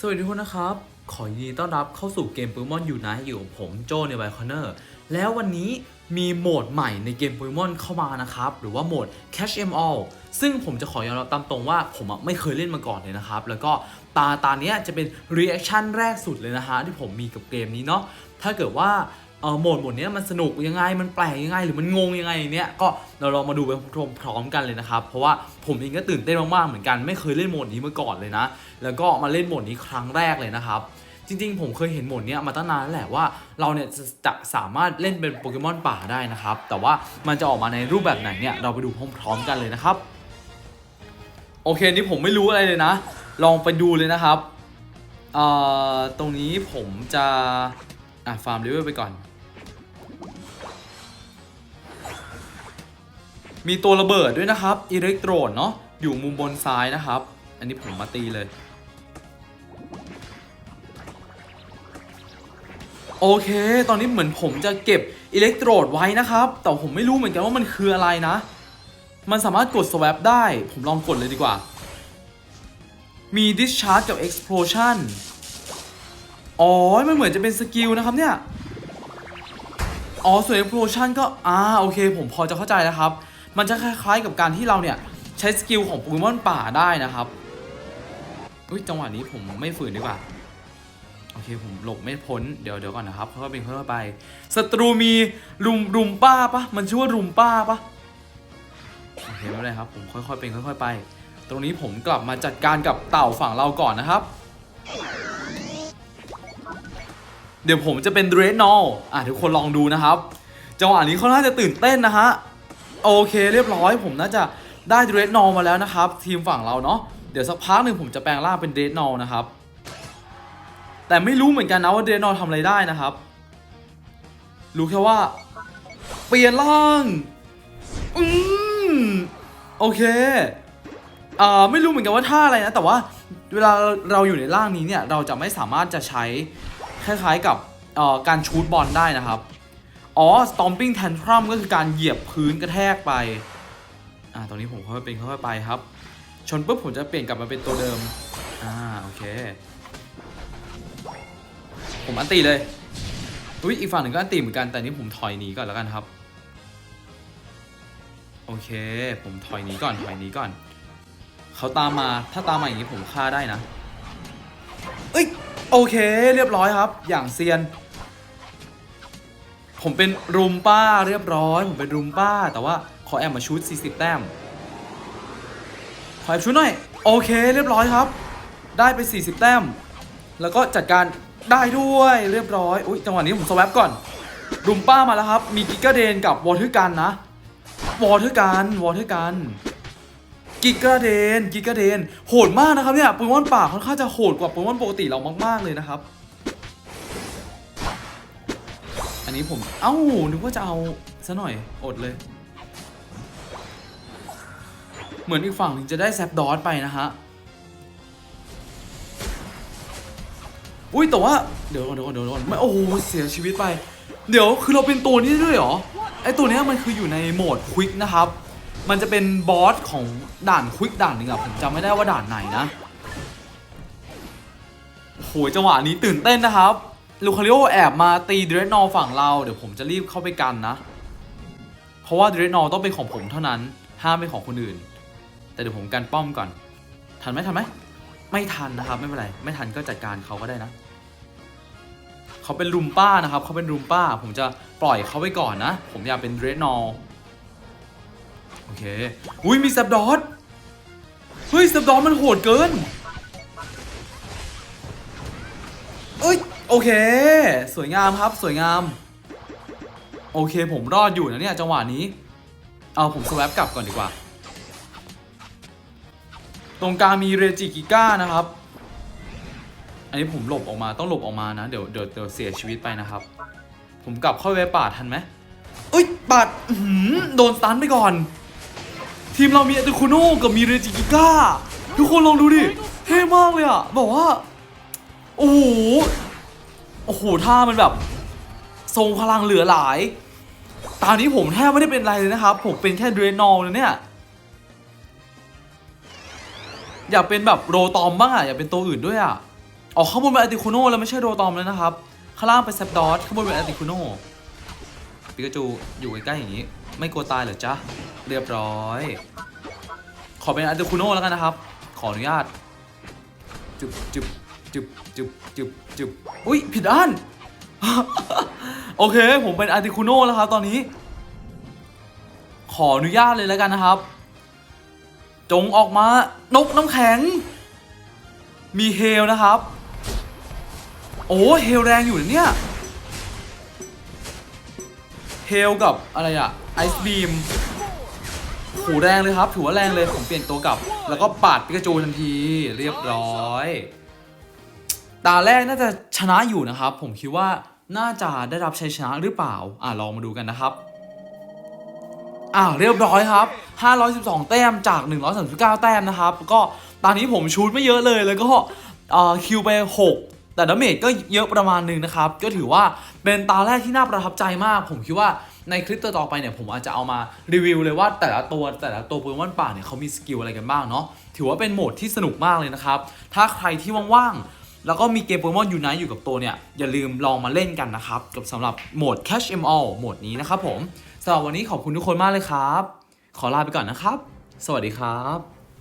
สวัสดีทุกคนนะครับ ขอยินดีต้อนรับเข้าสู่เกมโปเกมอนอยู่นะอยู่กับผมโจในไบคอนเนอร์แล้ววันนี้มีโหมดใหม่ในเกมโปเกมอนเข้ามานะครับ หรือว่าโหมด Catch Em All ซึ่งผมจะขอยอมรับตามตรงว่าผมไม่เคยเล่นมาก่อนเลยนะครับ แล้วก็ตาตาเนี้ยจะเป็นรีแอคชั่นแรกสุดเลยนะฮะที่ผมมีกับเกมนี้เนาะถ้าเกิดว่า เออโหมดโหมดนี้มันสนุกยังไงมันแปลกยังไงหรือมันงงยังไงเนี้ยก็เราลองมาดูไปพร้อมๆกันเลยนะครับ เพราะว่าผมเองก็ตื่นเต้นมากๆเหมือนกันไม่เคยเล่นโหมดนี้มาก่อนเลยนะ แล้วก็มาเล่นโหมดนี้ครั้งแรกเลยนะครับจริงๆ ผมเคยเห็นโหมดเนี้ยมาตั้งนานแล้วแหละว่าเราเนี่ยจะจะสามารถเล่นเป็นโปเกมอนป่าได้นะครับ แต่ว่ามันจะออกมาในรูปแบบไหนเนี่ยเราไปดูพร้อมๆกันเลยนะครับ โอเคนี่ผมไม่รู้อะไรเลยนะ ลองไปดูเลยนะครับ เอ่อ ตรงนี้ผมจะ อะ ฟาร์มเลเวลไปก่อน มีตัวระเบิดด้วยนะครับอิเล็กโตรนเนาะอยู่มุมบนซ้ายนะครับ อันนี้ผมมาตีเลย โอเค ตอนนี้เหมือนผมจะเก็บอิเล็กโตรดไว้นะครับ แต่ผมไม่รู้เหมือนกันว่ามันคืออะไรนะ มันสามารถกด swap ได้ ผมลองกดเลยดีกว่า มี discharge กับ explosion อ๋อ มันเหมือนจะเป็นสกิลนะครับเนี่ย อ๋อ ส่วน explosion ก็ อ่า โอเค ผมพอจะเข้าใจแล้วครับ มันจะคล้ายๆกับการที่เราเนี่ยใช้สกิลของโปเกมอนป่าได้นะครับอุ้ยจังหวะนี้ผมไม่ฝืนดีกว่า โอเค ผมหลบไม่พ้น เดี๋ยวเดี๋ยวก่อนนะครับค่อยๆเป็นค่อไป ศัตรูมีรุมรุมป้าปะ มันชื่อว่ารุมป้าปะโอเคไม่เป็นไรครับ ผมค่อยๆเป็นค่อย ๆ ไป ตรงนี้ผมกลับมาจัดการกับเต่าฝั่งเราก่อนนะครับ เดี๋ยวผมจะเป็นเดรนอลอะทุกคนลองดูนะครับ จังหวะนี้เขาน่าจะตื่นเต้นนะฮะ โอเคเรียบร้อย ผมน่าจะได้เดรนอลมาแล้วนะครับ ทีมฝั่งเราเนาะ เดี๋ยวสักพักหนึ่งผมจะแปลงร่างเป็นเดรนอลนะครับ แต่ไม่รู้เหมือนกันนะว่าเดรนอลทำอะไรได้นะครับ รู้แค่ว่า เปลี่ยนร่าง อืมโอเคอ่าไม่รู้เหมือนกันว่าท่าอะไรนะ แต่ว่าเวลาเราอยู่ในร่างนี้เนี่ย เราจะไม่สามารถจะใช้ คล้ายๆกับการชูตบอลได้นะครับ อ๋อ stomping tantrum ก็คือการเหยียบพื้นกระแทกไป อ่าตรงนี้ผมค่อยๆเป็นค่อยไปครับ ชนปุ๊บผมจะเปลี่ยนกลับมาเป็นตัวเดิม อ่า โอเค ผมอันตีเลย อุ้ย อีกฝั่งหนึ่งก็อันตีเหมือนกัน แต่นี้ผมถอยหนีก่อนแล้วกันครับ โอเค ผมถอยหนีก่อน ถอยหนีก่อน เขาตามมา ถ้าตามมาอย่างนี้ผมฆ่าได้นะ เอ้ย โอเคเรียบร้อยครับ อย่างเซียน ผมเป็นรุมป้าเรียบร้อย ผมเป็นรุมป้า แต่ว่าขอแอมมาชุด40 แต้ม ขอแอมชุดหน่อย โอเคเรียบร้อยครับ ได้ไป 40 แต้ม แล้วก็จัดการได้ด้วยเรียบร้อยอุ้ยจังหวะนี้ผมสวปก่อน รุมป้ามาแล้วครับ มีกิกาเดนกับวอเทอร์กันนะวอเทอร์กันวอเทอร์กัน กิกาเดนกิกาเดนโหดมากนะครับเนี่ยโปเกมอนป่าค่อนข้างจะโหดกว่าโปเกมอนปกติเรามากๆเลยนะครับ อันนี้ผมเอ้านึกว่าจะเอาซะหน่อยอดเลย เหมือนอีกฝั่งนึงจะได้แซปดอสไปนะฮะอุ้ยแต่ว่าเดี๋ยวก่อนเดี๋ยวก่อนเดี๋ยวไม่โอ้โหเสียชีวิตไป เดี๋ยวคือเราเป็นตัวนี้ด้วยเหรอไอตัวนี้มันคืออยู่ในโหมดควิกนะครับ มันจะเป็นบอสของด่านควิกด่านหนึ่งอะผมจำไม่ได้ว่าด่านไหนนะโหยจังหวะนี้ตื่นเต้นนะครับ ลูคาริโอแอบมาตีเดรนนอฝั่งเรา เดี๋ยวผมจะรีบเข้าไปกันนะ เพราะว่าเดรนนอต้องเป็นของผมเท่านั้น ห้ามเป็นของคนอื่น แต่เดี๋ยวผมกันป้อมก่อน ทันไหมทันไหม ไม่ทันนะครับ ไม่เป็นไร ไม่ทันก็จัดการเขาก็ได้นะ เขาเป็นรุมป้านะครับ เขาเป็นรุมป้า ผมจะปล่อยเขาไปก่อนนะ ผมอยากเป็นเดรนนอ โอเค อุ้ยมีแซบดอสเฮ้ยแซบดอสมันโหดเกินเอ้ยโอเค สวยงามครับ สวยงาม โอเค ผมรอดอยู่นะเนี่ยจังหวะนี้ เอาผมสวปกลับก่อนดีกว่า ตรงกลางมีเรจิกิก้านะครับ อันนี้ผมหลบออกมาต้องหลบออกมานะ เดี๋ยวเดี๋ยวเดี๋ยวเสียชีวิตไปนะครับ ผมกลับเข้าไปป่าทันไหมเอ้ยปาดโดนสตันไปก่อน ทีมเรามีอัตคุโน่กับมีเรจิกิก้าทุกคนลองดูดิ เท่มากเลยอะ บอกว่า โอ้โห โอ้โหท่ามันแบบ ทรงพลังเหลือหลาย ตอนนี้ผมแทบไม่ได้เป็นอะไรเลยนะครับ ผมเป็นแค่เดรนอลนะเนี่ย อยากเป็นแบบโรตอมบ้างอะ อยากเป็นตัวอื่นด้วยอะอ๋อข้างบนเป็นอาติคูโน่แล้วไม่ใช่โดตอมแล้วนะครับ ข้างล่างเป็นแซปดอสข้างบนเป็นอาติคูโน่ ปิกาจูอยู่ใกล้ๆอย่างนี้ ไม่กลัวตายเหรอจ๊ะ เรียบร้อย ขอเป็นอาร์ติคูโน่แล้วกันนะครับ ขออนุญาต จุบจุบจุบจุบจุบจุบอุ้ยผิดด้าน โอเค ผมเป็นอาร์ติคูโน่แล้วครับ ตอนนี้ ขออนุญาตเลยแล้วกันนะครับ จงออกมานกน้ำแข็ง มีเฮลนะครับ โอ้เฮลแรงอยู่เนี่ย เฮลกับอะไรอะไอซ์บีมโหแรงเลยครับ ถือว่าแรงเลย ผมเปลี่ยนตัวกลับ แล้วก็ปาดปิกาจูทันที เรียบร้อย ตาแรกน่าจะชนะอยู่นะครับ ผมคิดว่าน่าจะได้รับชัยชนะหรือเปล่า อ่าลองมาดูกันนะครับ อ่าเรียบร้อยครับ 512 แต้มจาก 139 แต้มนะครับ ก็ตอนนี้ผมชูดไม่เยอะเลย แล้วก็เออคิวไป 6 แต่ดาเมจก็เยอะประมาณหนึ่งนะครับ ก็ถือว่าเป็นตาแรกที่น่าประทับใจมาก ผมคิดว่าในคลิปต่อๆไปเนี่ยผมอาจจะเอามารีวิวเลยว่าแต่ละตัวแต่ละตัวโปเกมอนป่าเนี่ยเขามีสกิลอะไรกันบ้างเนาะถือว่าเป็นโหมดที่สนุกมากเลยนะครับ ถ้าใครที่ว่างๆ แล้วก็มีเกมโปเกมอนอยู่ไหนอยู่กับตัวเนี่ย อย่าลืมลองมาเล่นกันนะครับ กับสำหรับโหมด Catch em all โหมดนี้นะครับผมสำหรับวันนี้ขอบคุณทุกคนมากเลยครับ ขอลาไปก่อนนะครับ สวัสดีครับ